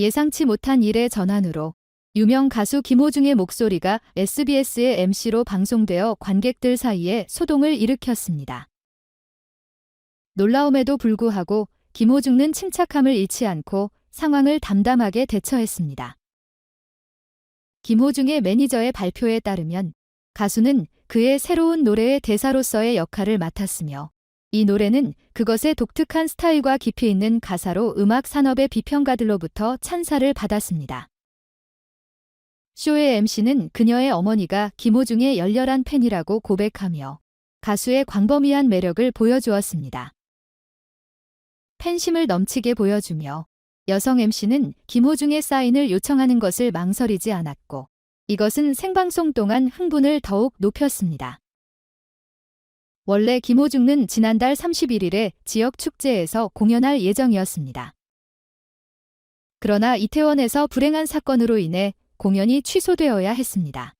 예상치 못한 일의 전환으로 유명 가수 김호중의 목소리가 SBS의 MC로 방송되어 관객들 사이에 소동을 일으켰습니다. 놀라움에도 불구하고 김호중는 침착함을 잃지 않고 상황을 담담하게 대처했습니다. 김호중의 매니저의 발표에 따르면 가수는 그의 새로운 노래의 대사로서의 역할을 맡았으며 이 노래는 그것의 독특한 스타일과 깊이 있는 가사로 음악 산업의 비평가들로부터 찬사를 받았습니다. 쇼의 MC는 그녀의 어머니가 김호중의 열렬한 팬이라고 고백하며 가수의 광범위한 매력을 보여주었습니다. 팬심을 넘치게 보여주며 여성 MC는 김호중의 사인을 요청하는 것을 망설이지 않았고 이것은 생방송 동안 흥분을 더욱 높였습니다. 원래 김호중은 지난달 31일에 지역 축제에서 공연할 예정이었습니다. 그러나 이태원에서 불행한 사건으로 인해 공연이 취소되어야 했습니다.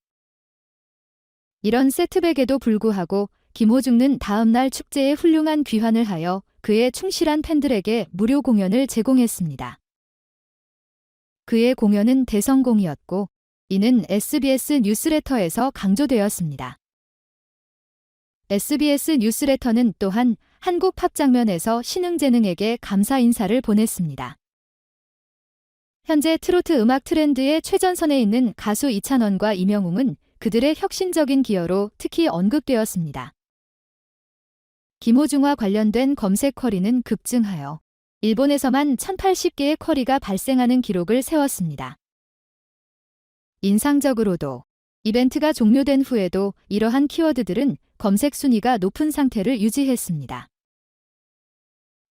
이런 세트백에도 불구하고 김호중는 다음날 축제에 훌륭한 귀환을 하여 그의 충실한 팬들에게 무료 공연을 제공했습니다. 그의 공연은 대성공이었고 이는 SBS 뉴스레터에서 강조되었습니다. SBS 뉴스레터는 또한 한국 팝 장면에서 신흥재능에게 감사 인사를 보냈습니다. 현재 트로트 음악 트렌드의 최전선에 있는 가수 이찬원과 이명웅은 그들의 혁신적인 기여로 특히 언급되었습니다. 김호중과 관련된 검색 쿼리는 급증하여 일본에서만 1080개의 쿼리가 발생하는 기록을 세웠습니다. 인상적으로도 이벤트가 종료된 후에도 이러한 키워드들은 검색 순위가 높은 상태를 유지했습니다.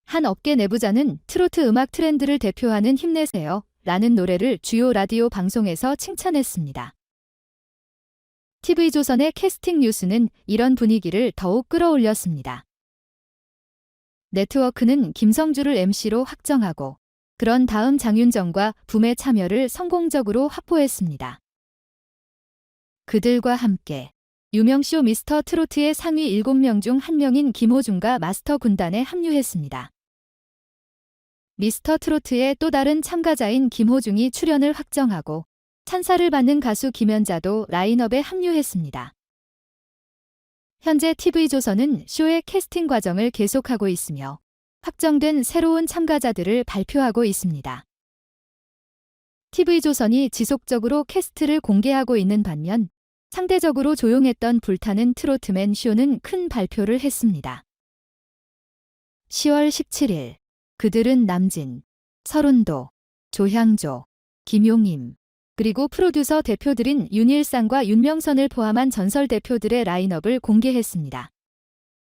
한 업계 내부자는 트로트 음악 트렌드를 대표하는 힘내세요 라는 노래를 주요 라디오 방송에서 칭찬했습니다. TV조선의 캐스팅 뉴스는 이런 분위기를 더욱 끌어올렸습니다. 네트워크는 김성주를 MC로 확정하고 그런 다음 장윤정과 붐의 참여를 성공적으로 확보했습니다. 그들과 함께 유명 쇼 미스터 트로트의 상위 7명 중 1명인 김호중과 마스터 군단에 합류했습니다. 미스터 트로트의 또 다른 참가자인 김호중이 출연을 확정하고 찬사를 받는 가수 김연자도 라인업에 합류했습니다. 현재 TV조선은 쇼의 캐스팅 과정을 계속하고 있으며 확정된 새로운 참가자들을 발표하고 있습니다. TV조선이 지속적으로 캐스트를 공개하고 있는 반면 상대적으로 조용했던 불타는 트로트맨 쇼는 큰 발표를 했습니다. 10월 17일 그들은 남진, 설운도, 조향조, 김용임, 그리고 프로듀서 대표들인 윤일상과 윤명선을 포함한 전설 대표들의 라인업을 공개했습니다.